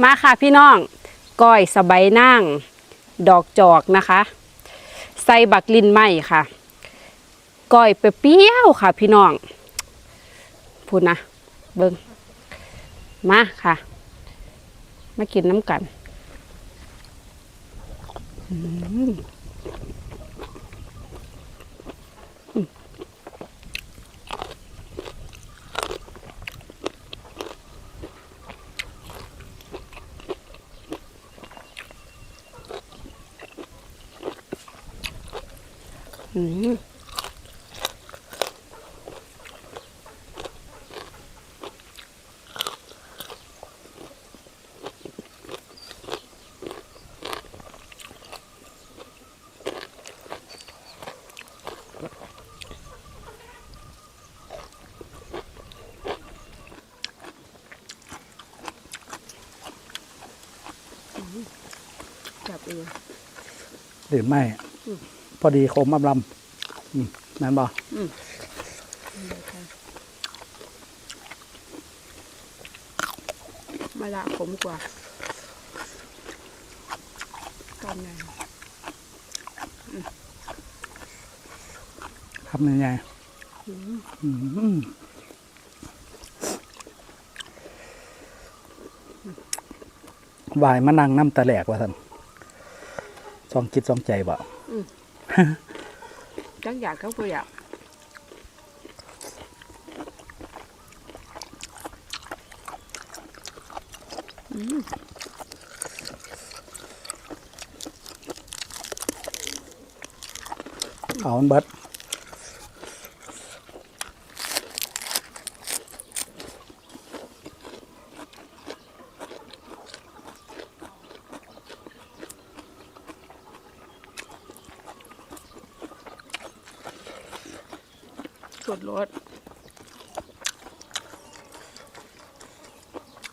มาค่ะพี่น้องก้อยสะใบายนั่งดอกจอกนะคะ ใส่บักลินไหมค่ะก้อยเปรี้ยวค่ะ พี่น้องพูดนะเบิ้งมาค่ะ มากินน้ำกัน อืม จับเองหรือไม่อืม พอดีคมอำลำอืมนั่นบ่มะละขมกว่าตอนไหนทำยังไงอืมอืมวายมานั่งน้ำตะแหลกว่าท่านซองคิดซองใจบ่ จักอยากเขาก็อยากอืม เอามันเบิ ดสดรส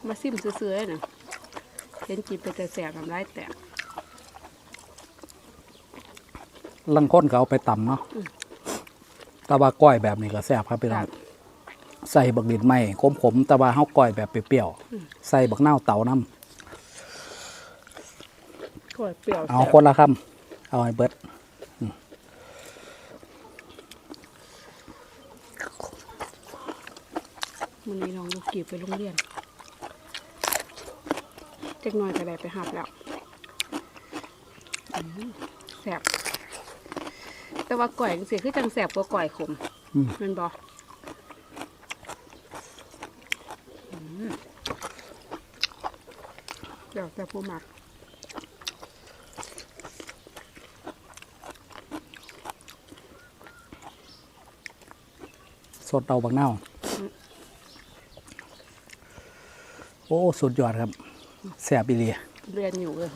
มาซิมซื้อๆน่ะเห็นกินไปแต่แสบทำร้ายแตกลังค้นเขาเอาไปตำเนาะแตะว่าก้อยแบบนี้ก็แซ่บครับพี่น้องใส่บักดินไหมขมๆแต่ว่าเฮาก้อยแบบเปรี้ยวๆใส่บักนาวเต่าน้ก็เปรี้ยวำเอาแซ่บคนละคำเอาให้เบิด มันนี้น้องลูกกีบไปโรงเรียนเจ๊กหน้อยก็ได้ไปหับแล้วอืมแสบแต่ว่าก่อยจังสิคือจังแสบกว่าก่อยขมอืมแมันบอมเดี๋ยวแต่ผู้หมักสดเอาบักนาว โอ้ สุดยอดครับแซ่บอีเลียเรียนอยู่เลย